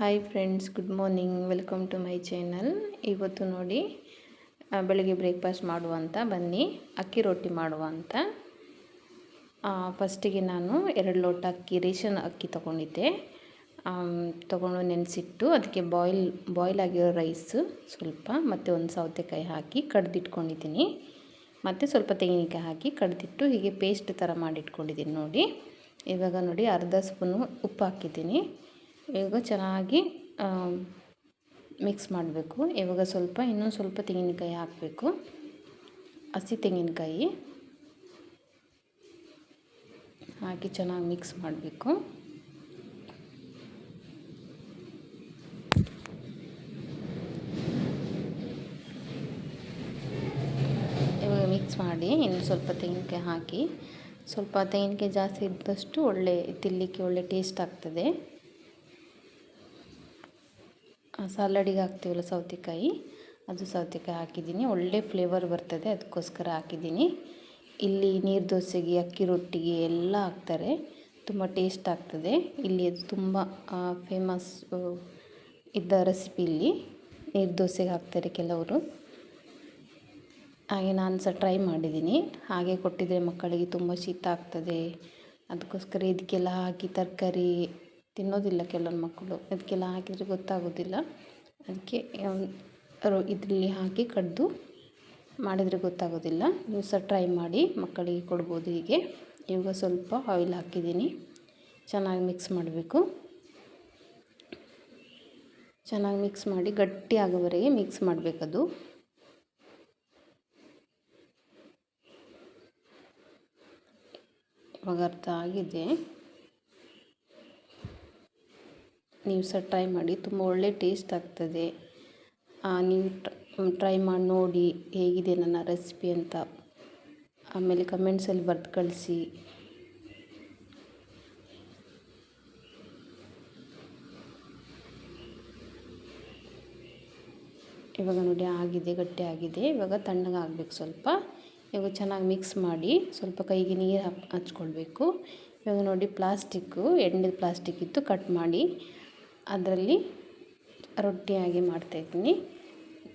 Hi friends good morning welcome to my channel ಇವತ್ತು ನೋಡಿ ಬೆಳಗ್ಗೆ ಬ್ರೇಕ್ಫಾಸ್ಟ್ ಮಾಡುವಂತ, ಬನ್ನಿ, ಅಕ್ಕಿ ರೊಟ್ಟಿ ಮಾಡುವಂತ. ಫಸ್ಟಿಗೆ ನಾನು ಎರಡು ಲೋಟ ಅಕ್ಕಿ, ರೇಷನ್ ಅಕ್ಕಿ ತೊಗೊಂಡಿದ್ದೆ. ತೊಗೊಂಡು ನೆನೆಸಿಟ್ಟು ಅದಕ್ಕೆ ಬಾಯ್ಲ್ ಬಾಯ್ಲ್ ಆಗಿರೋ ರೈಸ್ ಸ್ವಲ್ಪ, ಮತ್ತು ಒಂದು ಸೌತೆಕಾಯಿ ಹಾಕಿ ಕಡ್ದಿಟ್ಕೊಂಡಿದ್ದೀನಿ. ಮತ್ತು ಸ್ವಲ್ಪ ತೆಂಗಿನಕಾಯಿ ಹಾಕಿ ಕಡ್ದಿಟ್ಟು ಹೀಗೆ ಪೇಸ್ಟ್ ಥರ ಮಾಡಿಟ್ಕೊಂಡಿದ್ದೀನಿ ನೋಡಿ. ಇವಾಗ ನೋಡಿ ಅರ್ಧ ಸ್ಪೂನು ಉಪ್ಪು ಹಾಕಿದ್ದೀನಿ. ಇವಾಗ ಚೆನ್ನಾಗಿ ಮಿಕ್ಸ್ ಮಾಡಬೇಕು. ಇವಾಗ ಸ್ವಲ್ಪ, ಇನ್ನೊಂದು ಸ್ವಲ್ಪ ತೆಂಗಿನಕಾಯಿ ಹಾಕಬೇಕು. ಹಸಿ ತೆಂಗಿನಕಾಯಿ. ಹಾಕಿ ಚೆನ್ನಾಗಿ ಮಿಕ್ಸ್ ಮಾಡಬೇಕು. ಇವಾಗ ಮಿಕ್ಸ್ ಮಾಡಿ ಇನ್ನು ಸ್ವಲ್ಪ ತೆಂಗಿನಕಾಯಿ ಹಾಕಿ. ಸ್ವಲ್ಪ ತೆಂಗಿನಕಾಯಿ ಜಾಸ್ತಿ ಇದ್ದಷ್ಟು ಒಳ್ಳೆ ತಿನ್ನಲಿಕ್ಕೆ ಒಳ್ಳೆ ಟೇಸ್ಟ್ ಆಗ್ತದೆ. ಸಾಲಡಿಗೆ ಹಾಕ್ತೀವಲ್ಲ ಸೌತೆಕಾಯಿ? ಅದು ಸೌತೆಕಾಯಿ ಹಾಕಿದ್ದೀನಿ. ಒಳ್ಳೆ ಫ್ಲೇವರ್ ಬರ್ತದೆ, ಅದಕ್ಕೋಸ್ಕರ ಹಾಕಿದ್ದೀನಿ. ಇಲ್ಲಿ ನೀರು ದೋಸೆಗೆ, ಅಕ್ಕಿ ರೊಟ್ಟಿಗೆ ಎಲ್ಲ ಹಾಕ್ತಾರೆ. ತುಂಬ ಟೇಸ್ಟ್ ಆಗ್ತದೆ. ಇಲ್ಲಿ ಅದು ತುಂಬ ಫೇಮಸ್ ಇದ್ದ ರೆಸಿಪಿ ಇಲ್ಲಿ. ನೀರು ದೋಸೆಗೆ ಹಾಕ್ತಾರೆ ಕೆಲವರು. ಹಾಗೆ ನಾನು ಸಹ ಟ್ರೈ ಮಾಡಿದ್ದೀನಿ. ಹಾಗೆ ಕೊಟ್ಟಿದ್ದರೆ ಮಕ್ಕಳಿಗೆ ತುಂಬ ಶೀತ ಆಗ್ತದೆ. ಅದಕ್ಕೋಸ್ಕರ ಇದಕ್ಕೆಲ್ಲ ಹಾಕಿ ತರಕಾರಿ ತಿನ್ನೋದಿಲ್ಲ ಕೆಲವೊಂದು ಮಕ್ಕಳು. ಅದಕ್ಕೆಲ್ಲ ಹಾಕಿದರೆ ಗೊತ್ತಾಗೋದಿಲ್ಲ. ಅದಕ್ಕೆ ಇದರಲ್ಲಿ ಹಾಕಿ ಕಡಿದು ಮಾಡಿದರೆ ಗೊತ್ತಾಗೋದಿಲ್ಲ. ನೀವು ಸಹ ಟ್ರೈ ಮಾಡಿ ಮಕ್ಕಳಿಗೆ ಕೊಡ್ಬೋದು ಹೀಗೆ. ಇವಾಗ ಸ್ವಲ್ಪ ಆಯಿಲ್ ಹಾಕಿದ್ದೀನಿ. ಚೆನ್ನಾಗಿ ಮಿಕ್ಸ್ ಮಾಡಬೇಕು. ಚೆನ್ನಾಗಿ ಮಿಕ್ಸ್ ಮಾಡಿ ಗಟ್ಟಿ ಆಗೋವರೆಗೆ ಮಿಕ್ಸ್ ಮಾಡಬೇಕದು. ಇವಾಗ ಅರ್ಥ ಆಗಿದೆ. ನೀವು ಸಹ ಟ್ರೈ ಮಾಡಿ, ತುಂಬ ಒಳ್ಳೆ ಟೇಸ್ಟ್ ಆಗ್ತದೆ. ನೀವು ಟ್ರೈ ಮಾಡಿ ನೋಡಿ ಹೇಗಿದೆ ನನ್ನ ರೆಸಿಪಿ ಅಂತ. ಆಮೇಲೆ ಕಮೆಂಟ್ಸಲ್ಲಿ ಬರೆದು ಕಳಿಸಿ. ಇವಾಗ ನೋಡಿ ಆಗಿದೆ, ಗಟ್ಟಿ ಆಗಿದೆ. ಇವಾಗ ತಣ್ಣಗೆ ಸ್ವಲ್ಪ. ಇವಾಗ ಚೆನ್ನಾಗಿ ಮಿಕ್ಸ್ ಮಾಡಿ ಸ್ವಲ್ಪ ಕೈಗೆ ನೀರು ಹಾಕಿ ಹಚ್ಕೊಳ್ಬೇಕು. ಇವಾಗ ನೋಡಿ ಪ್ಲಾಸ್ಟಿಕ್ಕು ಎಣ್ಣೆ ಪ್ಲಾಸ್ಟಿಕ್ ಇತ್ತು ಕಟ್ ಮಾಡಿ. ಅದರಲ್ಲಿ ರೊಟ್ಟಿಯಾಗಿ ಮಾಡ್ತಾಯಿದ್ದೀನಿ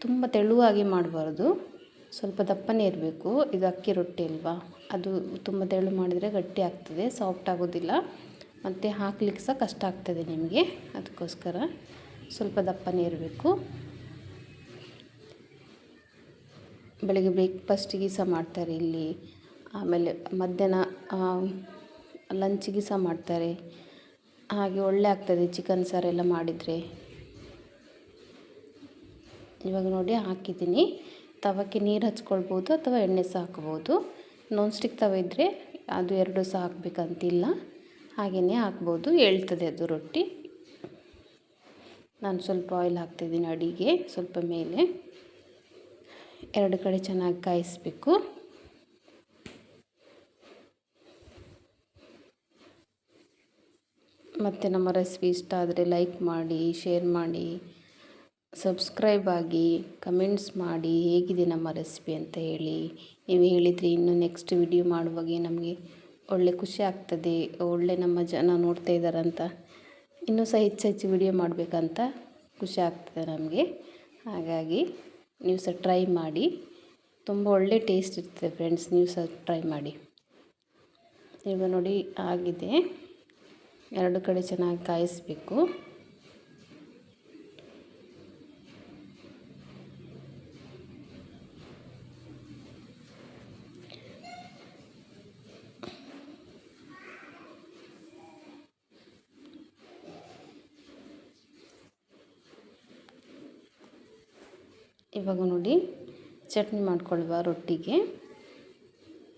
ತುಂಬ ತೆಳುವಾಗಿ ಮಾಡಬಾರ್ದು. ಸ್ವಲ್ಪ ದಪ್ಪನೇ ಇರಬೇಕು. ಇದು ಅಕ್ಕಿ ರೊಟ್ಟಿ ಅಲ್ವಾ? ಅದು ತುಂಬ ತೆಳು ಮಾಡಿದರೆ ಗಟ್ಟಿ ಆಗ್ತದೆ, ಸಾಫ್ಟ್ ಆಗೋದಿಲ್ಲ. ಮತ್ತು ಹಾಕ್ಲಿಕ್ಕೆ ಸಹ ಕಷ್ಟ ಆಗ್ತದೆ ನಿಮಗೆ. ಅದಕ್ಕೋಸ್ಕರ ಸ್ವಲ್ಪ ದಪ್ಪನೇ ಇರಬೇಕು. ಬೆಳಗ್ಗೆ ಬ್ರೇಕ್ಫಾಸ್ಟಿಗೆ ಸಹ ಮಾಡ್ತಾರೆ ಇಲ್ಲಿ. ಆಮೇಲೆ ಮಧ್ಯಾಹ್ನ ಲಂಚಿಗೆ ಸಹ ಮಾಡ್ತಾರೆ. ಹಾಗೆ ಒಳ್ಳೆ ಆಗ್ತದೆ ಚಿಕನ್ ಸಾರೆಲ್ಲ ಮಾಡಿದರೆ. ಇವಾಗ ನೋಡಿ ಹಾಕಿದ್ದೀನಿ. ತವಕ್ಕೆ ನೀರು ಹಚ್ಕೊಳ್ಬೋದು ಅಥವಾ ಎಣ್ಣೆ ಸಹ ಹಾಕ್ಬೋದು ನಾನ್ ಸ್ಟಿಕ್ ತವ ಇದ್ದರೆ ಅದು ಎರಡು ಸಹ ಹಾಕಬೇಕಂತಿಲ್ಲ ಹಾಗೆಯೇ ಹಾಕ್ಬೋದು. ಹೇಳ್ತದೆ ಅದು ರೊಟ್ಟಿ. ನಾನು ಸ್ವಲ್ಪ ಆಯಿಲ್ ಹಾಕ್ತಿದ್ದೀನಿ ಅಡಿಗೆ, ಸ್ವಲ್ಪ ಮೇಲೆ. ಎರಡು ಕಡೆ ಚೆನ್ನಾಗಿ ಕಾಯಿಸಬೇಕು. ಮತ್ತು ನಮ್ಮ ರೆಸಿಪಿ ಇಷ್ಟ ಆದರೆ ಲೈಕ್ ಮಾಡಿ ಶೇರ್ ಮಾಡಿ ಸಬ್ಸ್ಕ್ರೈಬ್ ಆಗಿ ಕಮೆಂಟ್ಸ್ ಮಾಡಿ, ಹೇಗಿದೆ ನಮ್ಮ ರೆಸಿಪಿ ಅಂತ ಹೇಳಿ. ನೀವು ಹೇಳಿದರೆ ಇನ್ನು ನೆಕ್ಸ್ಟ್ ವಿಡಿಯೋ ಮಾಡುವಾಗ ನಮಗೆ ಒಳ್ಳೆ ಖುಷಿ ಆಗ್ತದೆ, ಒಳ್ಳೆ ನಮ್ಮ ಜನ ನೋಡ್ತಾ ಇದ್ದಾರಂತ ಇನ್ನೂ ಸಹ ಹೆಚ್ಚು ಹೆಚ್ಚು ವಿಡಿಯೋ ಮಾಡಬೇಕಂತ ಖುಷಿ ಆಗ್ತದೆ ನಮಗೆ. ಹಾಗಾಗಿ ನೀವು ಸಹ ಟ್ರೈ ಮಾಡಿ. ತುಂಬ ಒಳ್ಳೆ ಟೇಸ್ಟ್ ಇರ್ತದೆ ಫ್ರೆಂಡ್ಸ್ ನೀವು ಸಹ ಟ್ರೈ ಮಾಡಿ. ಈಗ ನೋಡಿ, ಆಗಿದೆ. ಎರಡು ಕಡೆ ಚೆನ್ನಾಗಿ ಕಾಯಿಸಬೇಕು. ಇವಾಗ ನೋಡಿ ಚಟ್ನಿ ಮಾಡ್ಕೊಳ್ಳುವ ರೊಟ್ಟಿಗೆ.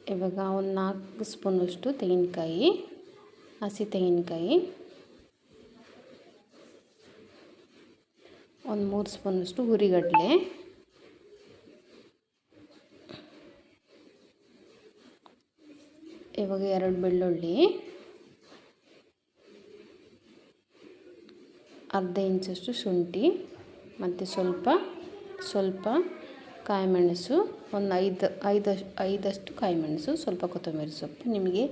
ಇವಾಗ ಒಂದು ನಾಲ್ಕು ಸ್ಪೂನಷ್ಟು ತೆಂಗಿನಕಾಯಿ. ಹಸಿ ತೆಂಗಿನಕಾಯಿ. ಒಂದು ಮೂರು ಸ್ಪೂನಷ್ಟು ಹುರಿಗಡಲೆ. ಇವಾಗ ಎರಡು ಬೆಳ್ಳುಳ್ಳಿ. ಅರ್ಧ ಇಂಚಷ್ಟು ಶುಂಠಿ, ಮತ್ತು ಸ್ವಲ್ಪ ಸ್ವಲ್ಪ ಕಾಯಿಮೆಣಸು, ಒಂದು ಐದು ಐದಷ್ಟು ಐದಷ್ಟು ಕಾಯಿಮೆಣಸು, ಸ್ವಲ್ಪ ಕೊತ್ತಂಬರಿ ಸೊಪ್ಪು. ನಿಮಗೆ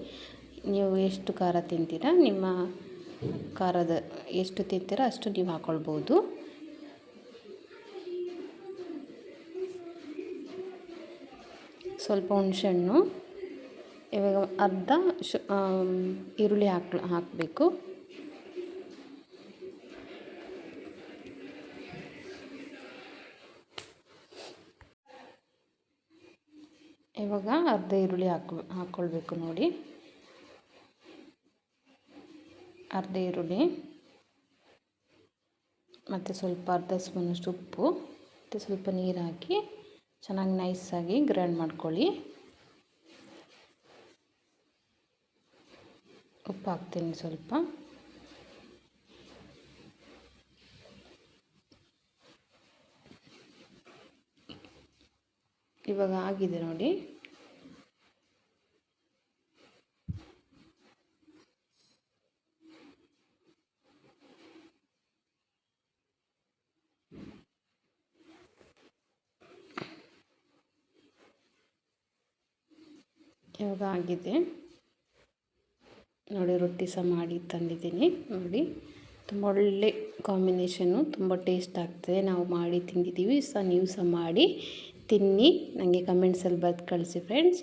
ನೀವು ಎಷ್ಟು ಖಾರ ತಿಂತೀರ, ನಿಮ್ಮ ಖಾರದ ಎಷ್ಟು ತಿಂತೀರ ಅಷ್ಟು ನೀವು ಹಾಕ್ಕೊಳ್ಬೋದು ಸ್ವಲ್ಪ ಹುಣಸೆಹಣ್ಣು, ಇವಾಗ ಅರ್ಧ ಶು ಈರುಳ್ಳಿ ಹಾಕ್ ಹಾಕಬೇಕು. ಇವಾಗ ಅರ್ಧ ಈರುಳ್ಳಿ ಹಾಕ್ ಹಾಕ್ಕೊಳ್ಬೇಕು ನೋಡಿ. ಅರ್ಧ ಈರುಳ್ಳಿ, ಮತ್ತು ಸ್ವಲ್ಪ ಅರ್ಧ ಸ್ಪೂನಷ್ಟು ಉಪ್ಪು, ಮತ್ತು ಸ್ವಲ್ಪ ನೀರು ಹಾಕಿ ಚೆನ್ನಾಗಿ ನೈಸಾಗಿ ಗ್ರೈಂಡ್ ಮಾಡ್ಕೊಳ್ಳಿ. ಉಪ್ಪು ಹಾಕ್ತೀನಿ ಸ್ವಲ್ಪ. ಇವಾಗ ಆಗಿದೆ ನೋಡಿ. ಇವಾಗ ಆಗಿದೆ ನೋಡಿ, ರೊಟ್ಟಿ ಸಹ ಮಾಡಿ ತಂದಿದ್ದೀನಿ. ನೋಡಿ, ತುಂಬ ಒಳ್ಳೆ ಕಾಂಬಿನೇಷನ್ನು ತುಂಬ ಟೇಸ್ಟ್ ಆಗ್ತದೆ. ನಾವು ಮಾಡಿ ತಿಂದಿದ್ದೀವಿ. ಸಹ ನೀವು ಸಹ ಮಾಡಿ ತಿನ್ನಿ. ನನಗೆ ಕಮೆಂಟ್ಸಲ್ಲಿ ಬರೆದು ಕಳಿಸಿ ಫ್ರೆಂಡ್ಸ್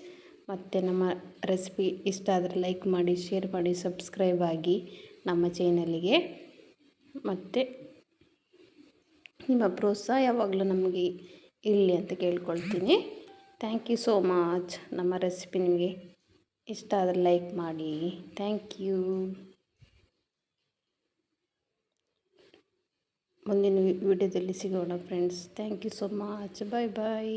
ಮತ್ತು ನಮ್ಮ ರೆಸಿಪಿ ಇಷ್ಟ ಆದರೆ ಲೈಕ್ ಮಾಡಿ ಶೇರ್ ಮಾಡಿ ಸಬ್ಸ್ಕ್ರೈಬ್ ಆಗಿ ನಮ್ಮ ಚೇನಲ್ಲಿಗೆ ಮತ್ತು ನಿಮ್ಮ ಪ್ರೋತ್ಸಾಹ ಯಾವಾಗಲೂ ನಮಗೆ ಇರಲಿ ಅಂತ ಕೇಳ್ಕೊಳ್ತೀನಿ. ಥ್ಯಾಂಕ್ ಯು ಸೋ ಮಚ್ ನಮ್ಮ ರೆಸಿಪಿ ನಿಮಗೆ ಇಷ್ಟ ಆದರೆ ಲೈಕ್ ಮಾಡಿ. ಥ್ಯಾಂಕ್ ಯು ಮುಂದಿನ ವಿಡಿಯೋದಲ್ಲಿ ಸಿಗೋಣ friends thank you so much bye bye